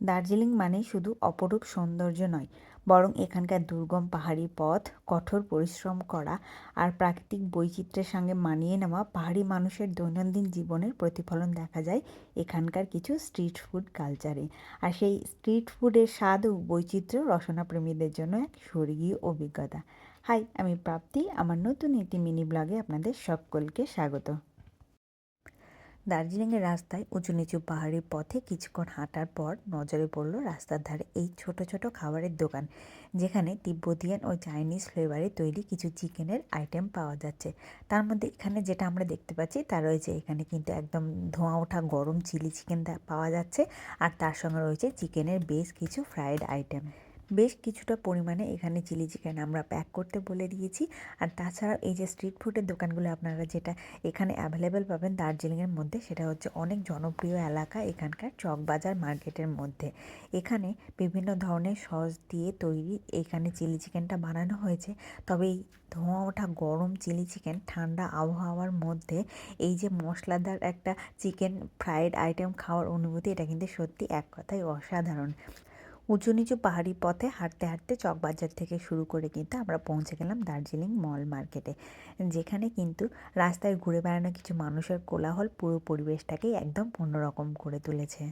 দার্জিলিং মানে শুধু অপরূপ সৌন্দর্য নয়, বরং এখানকার দুর্গম পাহাড়ি পথ, কঠোর পরিশ্রম করা আর প্রাকৃতিক বৈচিত্র্যের সঙ্গে মানিয়ে নেওয়া পাহাড়ি মানুষের দৈনন্দিন জীবনের প্রতিফলন দেখা যায় এখানকার কিছু স্ট্রিট ফুড কালচারে। আর সেই স্ট্রিট ফুডের স্বাদ ও বৈচিত্র্য রসনাপ্রেমীদের জন্য এক স্বর্গীয় অভিজ্ঞতা। হাই, আমি প্রাপ্তি। আমার নতুন একটি মিনি ব্লগে আপনাদের সকলকে স্বাগত। দার্জিলিংয়ের রাস্তায় উঁচু নিচু পাহাড়ি পথে কিছুক্ষণ হাঁটার পর নজরে পড়ল রাস্তার ধারে এই ছোট ছোট খাবারের দোকান, যেখানে তিব্বতিয়ান ও চাইনিজ ফ্লেভারে তৈরি কিছু চিকেনের আইটেম পাওয়া যাচ্ছে। তার মধ্যে এখানে যেটা আমরা দেখতে পাচ্ছি, তা রয়েছে এখানে কিন্তু একদম ধোঁয়া ওঠা গরম চিলি চিকেন পাওয়া যাচ্ছে, আর তার সঙ্গে রয়েছে চিকেনের বেশ কিছু ফ্রায়েড আইটেম বেশ কিছুটা পরিমাণে এখানে চিলি চিকেন আমরা প্যাক করতে বলে দিয়েছি। আর তাছাড়া এই যে স্ট্রিট ফুডের দোকানগুলো আপনারা যেটা এখানে অ্যাভেলেবেল পাবেন দার্জিলিংয়ের মধ্যে, সেটা হচ্ছে অনেক জনপ্রিয় এলাকা এখানকার চকবাজার মার্কেটের মধ্যে। এখানে বিভিন্ন ধরনের সস দিয়ে তৈরি এখানে চিলি চিকেনটা বানানো হয়েছে। তবে এই ধোঁয়া ওঠা গরম চিলি চিকেন ঠান্ডা আবহাওয়ার মধ্যে এই যে মশলাদার একটা চিকেন ফ্রাইড আইটেম খাওয়ার অনুভূতি, এটা কিন্তু সত্যি এক কথায় অসাধারণ। উঁচু নিচু পাহাড়ি পথে হাঁটতে হাঁটতে চকবাজার থেকে শুরু করে কিন্তু আমরা পৌঁছে গেলাম দার্জিলিং মল মার্কেটে। যেখানে কিন্তু রাস্তায় ঘুরে বেড়ানো কিছু মানুষের কোলাহল পুরো পরিবেশটাকেই একদম অন্যরকম করে তুলেছে।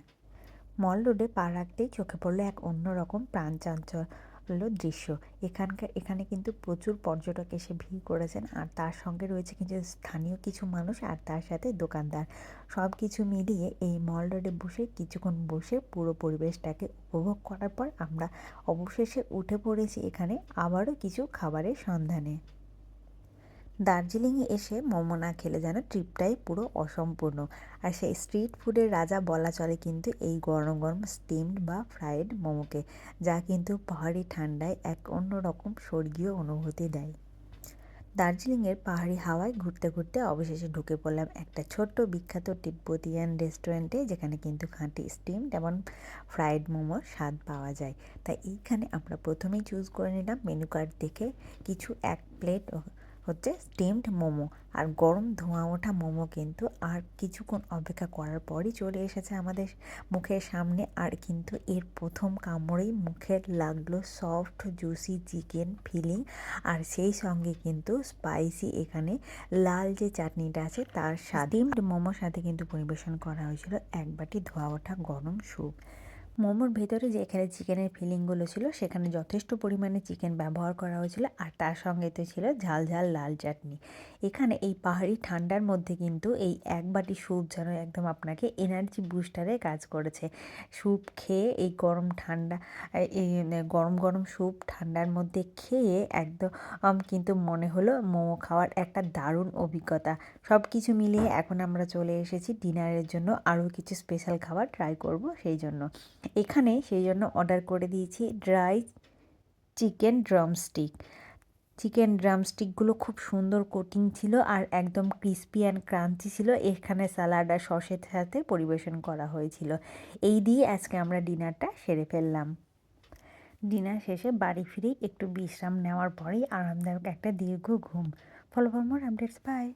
মল রোডে পা রাখতেই চোখে পড়ল এক অন্যরকম প্রাণচাঞ্চল। হলো দৃশ্য। এখানকার, এখানে কিন্তু প্রচুর পর্যটক এসে ভিড় করেছেন আর তার সঙ্গে রয়েছে কিছু স্থানীয় কিছু মানুষ আর তার সাথে দোকানদার। সব কিছু মিলিয়ে এই মল রোডে বসে কিছুক্ষণ বসে পুরো পরিবেশটাকে উপভোগ করার পর আমরা অবশেষে উঠে পড়েছি এখানে আবারও কিছু খাবারের সন্ধানে। দার্জিলিংয়ে এসে মোমো না খেলে যেন ট্রিপটাই পুরো অসম্পূর্ণ। আর সেই স্ট্রিট ফুডের রাজা বলা চলে কিন্তু এই গরম গরম স্টিমড বা ফ্রাইড মোমোকে, যা কিন্তু পাহাড়ি ঠান্ডায় এক অন্যরকম স্বর্গীয় অনুভূতি দেয়। দার্জিলিংয়ের পাহাড়ি হাওয়ায় ঘুরতে ঘুরতে অবশেষে ঢুকে পড়লাম একটা ছোট্ট বিখ্যাত তিব্বতিয়ান রেস্টুরেন্টে, যেখানে কিন্তু খাঁটি স্টিম এবং ফ্রাইড মোমোর স্বাদ পাওয়া যায়। তাই এইখানে আমরা প্রথমেই চুজ করে নিলাম মেনু কার্ড দেখে কিছু এক প্লেট হচ্ছে স্টিমড মোমো। আর গরম ধোঁয়া ওঠা মোমো কিন্তু আর কিছুক্ষণ অপেক্ষা করার পরই চলে এসেছে আমাদের মুখের সামনে। আর কিন্তু এর প্রথম কামড়েই মুখের লাগল সফট জুসি চিকেন ফিলিং আর সেই সঙ্গে কিন্তু স্পাইসি এখানে লাল যে চাটনিটা আছে, তার স্বাদিমড মোমোর সাথে কিন্তু পরিবেশন করা হয়েছিল এক বাটি ধোয়া ওঠা গরম স্যুপ। মোমোর ভেতরে যে এখানে চিকেনের ফিলিংগুলো ছিল, সেখানে যথেষ্ট পরিমাণে চিকেন ব্যবহার করা হয়েছিল আর তার সঙ্গে তো ছিল ঝাল ঝাল লাল চাটনি। এখানে এই পাহাড়ি ঠান্ডার মধ্যে কিন্তু এই এক বাটি স্যুপ যেন একদম আপনাকে এনার্জি বুস্টারে কাজ করেছে। স্যুপ খেয়ে এই গরম ঠান্ডা, এই গরম গরম স্যুপ ঠান্ডার মধ্যে খেয়ে একদম কিন্তু মনে হলো মোমো খাওয়ার একটা দারুণ অভিজ্ঞতা। সব কিছু মিলিয়ে এখন আমরা চলে এসেছি ডিনারের জন্য। আরও কিছু স্পেশাল খাবার ট্রাই করব সেই জন্য। এখানে সেই জন্য অর্ডার করে দিয়েছি ড্রাই চিকেন ড্রামস্টিক। চিকেন ড্রামস্টিকগুলো খুব সুন্দর কোটিং ছিল আর একদম ক্রিস্পি অ্যান্ড ক্রাঞ্চি ছিল। এখানে স্যালাড আর সসের সাথে পরিবেশন করা হয়েছিল। এই দিয়ে আজকে আমরা ডিনারটা সেরে ফেললাম। ডিনার শেষে বাড়ি ফিরেই একটু বিশ্রাম নেওয়ার পরেই আরামদায়ক একটা দীর্ঘ ঘুম। Follow for more updates, bye.